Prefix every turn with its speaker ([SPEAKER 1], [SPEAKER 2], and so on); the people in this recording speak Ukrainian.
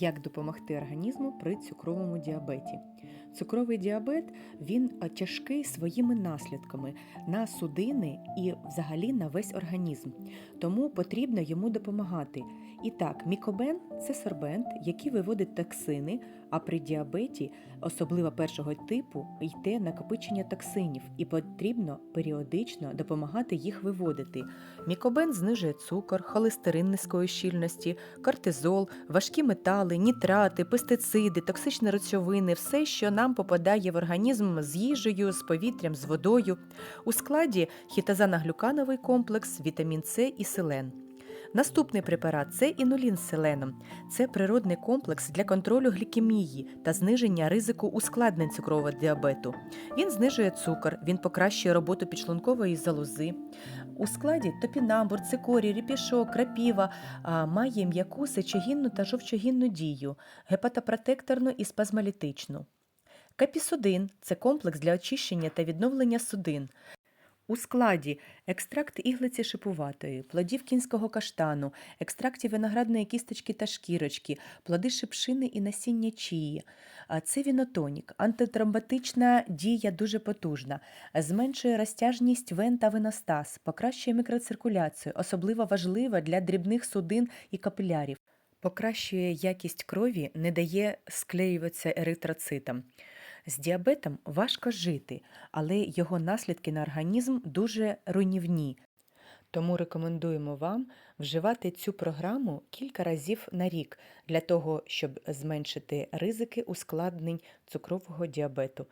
[SPEAKER 1] Як допомогти організму при цукровому діабеті? Цукровий діабет він тяжкий своїми наслідками на судини і взагалі на весь організм. Тому потрібно йому допомагати. І так, мікобен це сорбент, який виводить токсини, а при діабеті, особливо першого типу, йде накопичення токсинів, і потрібно періодично допомагати їх виводити. Мікобен знижує цукор, холестерин низької щільності, кортизол, важкі метали, нітрати, пестициди, токсичні речовини, все, що нам попадає в організм з їжею, з повітрям, з водою. У складі хітозаноглюкановий комплекс, вітамін С і селен. Наступний препарат це інулін з селеном. Це природний комплекс для контролю глікемії та зниження ризику ускладнень цукрового діабету. Він знижує цукор, він покращує роботу підшлункової залози. У складі топінамбур, цикорій, ріпішок, крапіва має м'яку сечогінну та жовчогінну дію, гепатопротекторну і спазмолітичну. Капісудин це комплекс для очищення та відновлення судин. У складі екстракт іглиці шипуватої, плодів кінського каштану, екстрактів виноградної кісточки та шкірочки, плоди шипшини і насіння чії. Це вінотонік. Антитромботична дія дуже потужна, зменшує розтяжність вен та веностаз, покращує мікроциркуляцію, особливо важлива для дрібних судин і капілярів. Покращує якість крові, не дає склеюватися еритроцитам. З діабетом важко жити, але його наслідки на організм дуже руйнівні. Тому рекомендуємо вам вживати цю програму кілька разів на рік для того, щоб зменшити ризики ускладнень цукрового діабету.